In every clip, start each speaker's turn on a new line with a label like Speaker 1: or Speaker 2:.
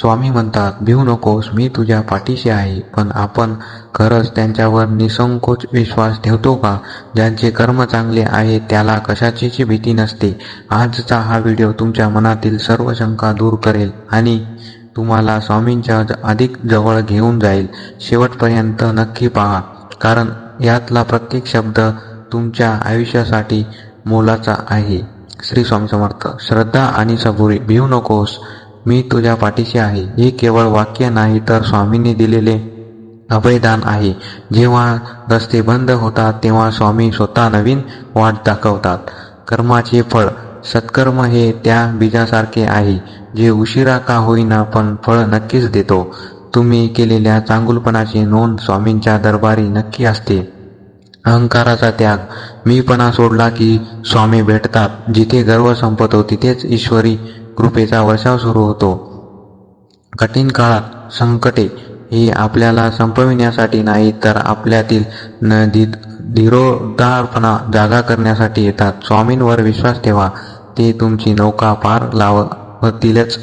Speaker 1: स्वामी म्हणतात भिवू नकोस मी तुझ्या पाठीशी आहे पण आपण खरंच त्यांच्यावर निसंकोच विश्वास ठेवतो का? ज्यांचे कर्म चांगले आहे त्याला कशाचीची भीती नसते. आजचा हा व्हिडिओ तुमच्या मनातील सर्व शंका दूर करेल आणि तुम्हाला स्वामींच्या अधिक जवळ घेऊन जाईल. शेवटपर्यंत नक्की पहा कारण यातला प्रत्येक शब्द तुमच्या आयुष्यासाठी मोलाचा आहे. श्री स्वामी समर्थ. श्रद्धा आणि सबुरी. भिवू नकोस मी तुझ्या पाठीशी आहे. हे केवळ वाक्य नाही तर स्वामींनी दिलेले अभयदान आहे. जेव्हा रस्ते बंद होतात तेव्हा स्वामी स्वतः नवीन वाट दाखवतात. कर्माचे फळ सत्कर्म हे त्या बीजासारखे आहे जे उशिरा का होईना पण फळ नक्कीच देतो. तुम्ही केलेल्या चांगुलपणाची नोंद स्वामींच्या दरबारी नक्की असते. अहंकाराचा त्याग. मीपणा सोडला की स्वामी भेटतात. जिथे गर्व संपतो तिथेच ईश्वरी कृपेचा वर्षाव सुरू होतो. कठीण काळात संकटे ही आपल्याला संपविण्यासाठी नाही तर आपल्यातील न धीरोदारपणा जागा करण्यासाठी येतात. स्वामींवर विश्वास ठेवा. ते तुमची नौका पार लावतीलच.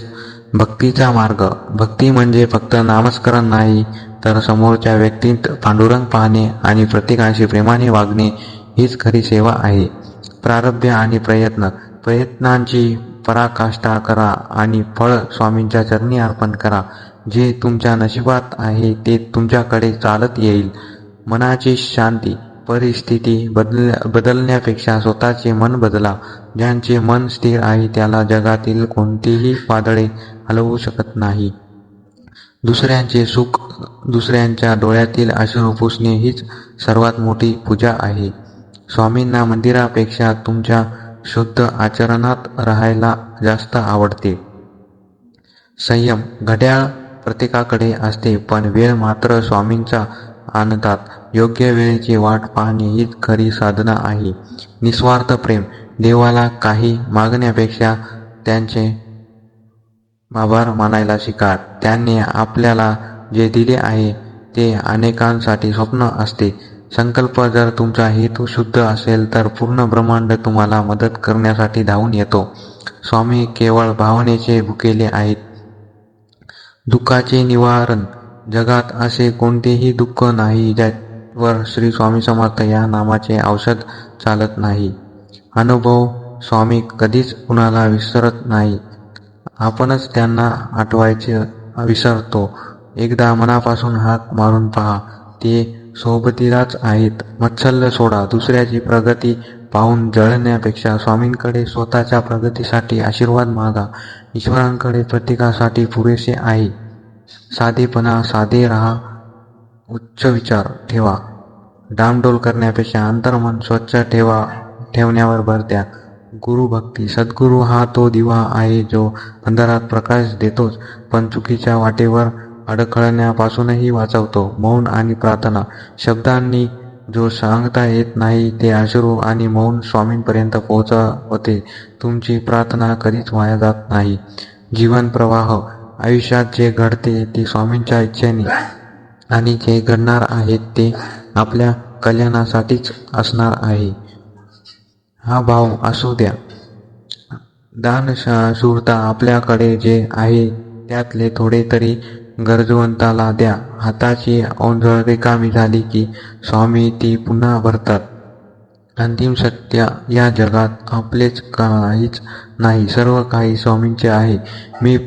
Speaker 1: भक्तीचा मार्ग. भक्ती म्हणजे फक्त नामस्मरण नाही तर समोरच्या व्यक्तीत पांडुरंग पाहणे आणि प्रत्येकाशी प्रेमाने वागणे हीच खरी सेवा आहे. प्रारब्ध आणि प्रयत्न. प्रयत्नांची पराकाष्ठा करा आणि फळ स्वामींच्या चरणी अर्पण करा. जे तुमच्या नशिबात आहे ते तुमच्याकडे चालत येईल. मनाची शांती परिस्थिती बदल बदलण्यापेक्षा स्वतःचे मन बदला. ज्यांचे मन स्थिर आहे त्याला जगातील कोणतीही वादळे हलवू शकत नाही. दुसऱ्यांचे सुख दुसऱ्यांच्या डोळ्यातील अश्रू पुसणे हीच सर्वात मोठी पूजा आहे. स्वामींना मंदिरापेक्षा तुमच्या शुद्ध आचरणात राहायला जास्त आवडते. संयम घड्याळ प्रत्येकाकडे असते पण वेळ मात्र स्वामींचा आणतात. योग्य वेळेची वाट पाहणे हीच खरी साधना आहे. निस्वार्थ प्रेम. देवाला काही मागण्यापेक्षा त्यांचे आभार मानायला शिका. त्यांनी आपल्याला जे दिले आहे ते अनेकांसाठी स्वप्न असते. संकल्प जर तुमचा हेतू शुद्ध असेल तर पूर्ण ब्रह्मांड तुम्हाला मदत करण्यासाठी धावून येतो. स्वामी केवळ भावनेचे भुकेले आहेत. दुःखाचे निवारण. जगात असे कोणतेही दुःख नाही ज्यावर श्री स्वामी समर्थ या नामाचे औषध चालत नाही. अनुभव स्वामी कधीच कुणाला विसरत नाही. आपणच त्यांना आठवायचे विसरतो. एकदा मनापासून हाक मारून पहा. ते सोबतीलाच आहेत. मत्सल्य सोडा. दुसऱ्याची प्रगती पाहून जळण्यापेक्षा स्वामींकडे स्वतःच्या प्रगतीसाठी आशीर्वाद मागा. ईश्वरांकडे प्रत्येकासाठी पुरेसे आहे. साधेपणा साधे राहा. उच्च विचार ठेवा. डामडोल करण्यापेक्षा अंतर्मन स्वच्छ ठेवा ठेवण्यावर भर द्या. गुरुभक्ती सद्गुरू हा तो दिवा आहे जो अंधारात प्रकाश देतोच पण चुकीच्या वाटेवर अडखळण्यापासूनही वाचवतो. मौन आणि प्रार्थना शब्दांनी जो सांगता येत नाही ते अश्रू आणि मौन स्वामींपर्यंत पोहोचवते. तुमची प्रार्थना कधीच वाया जात नाही. जीवन प्रवाह आयुष्यात जे घडते ते स्वामींच्या इच्छेने आणि जे घडणार आहेत ते आपल्या कल्याणासाठीच असणार आहे. हा भाव असू द्या. दान शूरता आपल्याकडे जे आहे त्यातले थोडे तरी गरजवंताला द्या. हाताची ओंजळ रिकामी झाली की स्वामी ती पुन्हा भरतात. अंतिम सत्य या जगात आपलेच काहीच नाही. सर्व काही स्वामींचे आहे. मी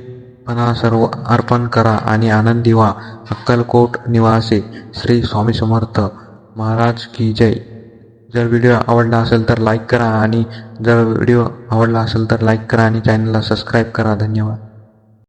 Speaker 1: पणा सर्व अर्पण करा आणि आनंदी व्हा. अक्कलकोट निवासी श्री स्वामी समर्थ. महाराज की जय. जर व्हिडिओ आवडला असेल तर लाईक करा आणि जर व्हिडिओ आवडला असेल तर लाईक करा आणि चॅनलला सबस्क्राईब करा. धन्यवाद.